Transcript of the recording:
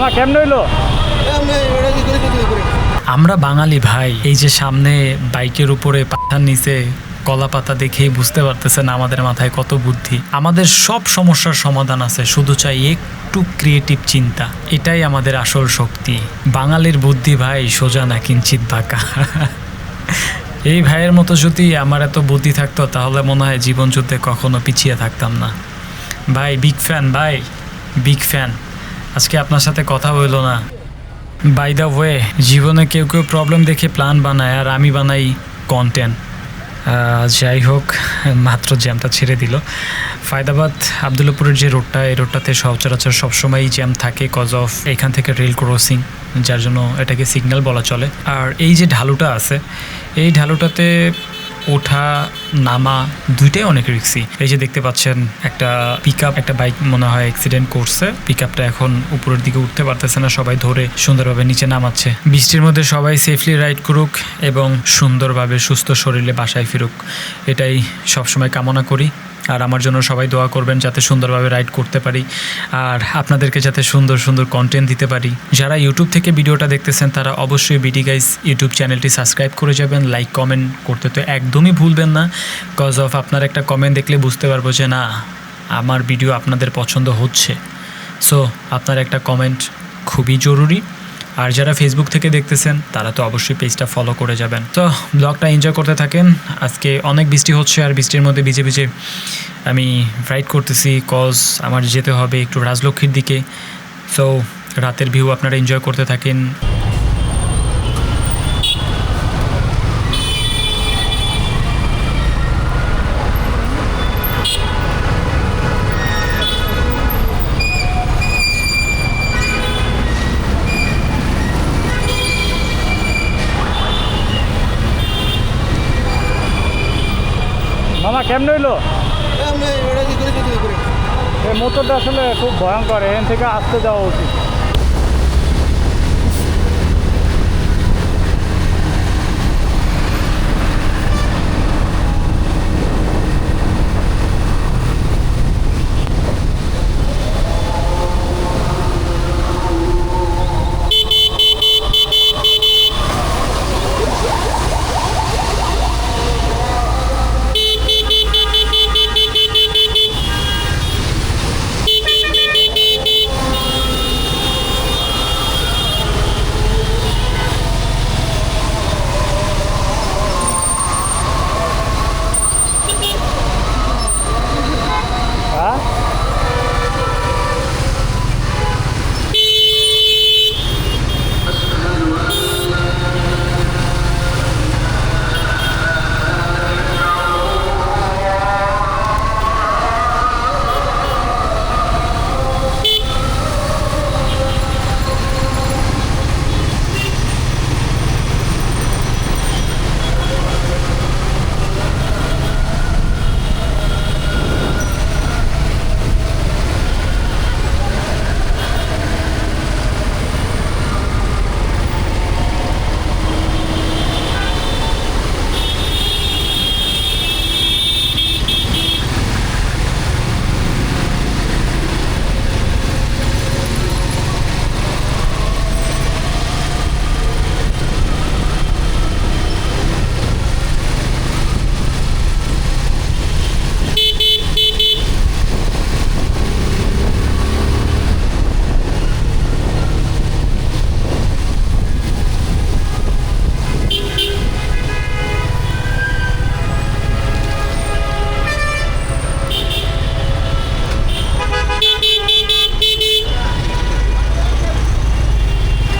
মামা, কেমন হইল? আমরা বাঙালি ভাই, এই যে সামনে বাইকের উপরে পাথার নিচে কলা পাতা দেখেই বুঝতে পারতেছেন আমাদের মাথায় কত বুদ্ধি। আমাদের সব সমস্যার সমাধান আছে, শুধু চাই একটু ক্রিয়েটিভ চিন্তা। এটাই আমাদের আসল শক্তি। বাঙালির বুদ্ধি ভাই, সোজা না কিঞ্চিত বাঁকা। এই ভাইয়ের মতো যদি আমার এত বুদ্ধি থাকতো, তাহলে মনে হয় জীবনযুদ্ধে কখনো পিছিয়ে থাকতাম না। ভাই বিগ ফ্যান ভাই বিগ ফ্যান আজকে আপনার সাথে কথা হইল না। বাই দ্য ওয়ে জীবনে কেউ কেউ প্রবলেম দেখে প্ল্যান বানায়, আর আমি বানাই কন্টেন্ট যাই হোক, মাত্র জ্যামটা ছেড়ে দিল। ফায়দাবাদ, আবদুল্লাপুরের যে রোডটা এই রোডটাতে সচরাচর সবসময়ই জ্যাম থাকে কজ অফ এখান থেকে রেল ক্রসিং যার জন্য এটাকে সিগন্যাল বলা চলে। আর এই যে ঢালুটা আছে, এই ঢালুটাতে ওঠা নামা দুইটাই অনেক রিক্সি এই যে দেখতে পাচ্ছেন, একটা পিক একটা বাইক মনে হয় অ্যাক্সিডেন্ট করছে। পিক এখন উপরের দিকে উঠতে পারতেছে না, সবাই ধরে সুন্দরভাবে নিচে নামাচ্ছে। বৃষ্টির মধ্যে সবাই সেফলি রাইড করুক এবং সুন্দরভাবে সুস্থ শরীরে বাসায় ফিরুক। এটাই সবসময় কামনা করি। আর আমার জন্য সবাই দোয়া করবেন যাতে সুন্দরভাবে রাইড করতে পারি আর আপনাদেরকে যাতে সুন্দর সুন্দর কন্টেন্ট দিতে পারি। যারা ইউটিউব থেকে ভিডিওটা দেখতেছেন, তারা অবশ্যই বিডি গাইস ইউটিউব চ্যানেলটি সাবস্ক্রাইব করে যাবেন। লাইক কমেন্ট করতে তো একদমই ভুলবেন না। কজ অফ আপনার একটা কমেন্ট দেখলে বুঝতে পারব যে, না, আমার ভিডিও আপনাদের পছন্দ হচ্ছে। সো আপনার একটা কমেন্ট খুবই জরুরি। আর যারা ফেসবুক থেকে দেখতেছেন, তারা তো অবশ্যই পেজটা ফলো করে যাবেন। তো ব্লগটা এনজয় করতে থাকেন। আজকে অনেক বৃষ্টি হচ্ছে আর বৃষ্টির মধ্যে ভিজে ভিজে আমি রাইড করতেছি কজ আমার যেতে হবে একটু রাজলক্ষ্মীর দিকে। সো রাতের ভিউ আপনারা এনজয় করতে থাকেন। মামা কেমন হইল এই মোটরটা আসলে খুব ভয়ঙ্কর এখান থেকে আসতে যাওয়া উচিত।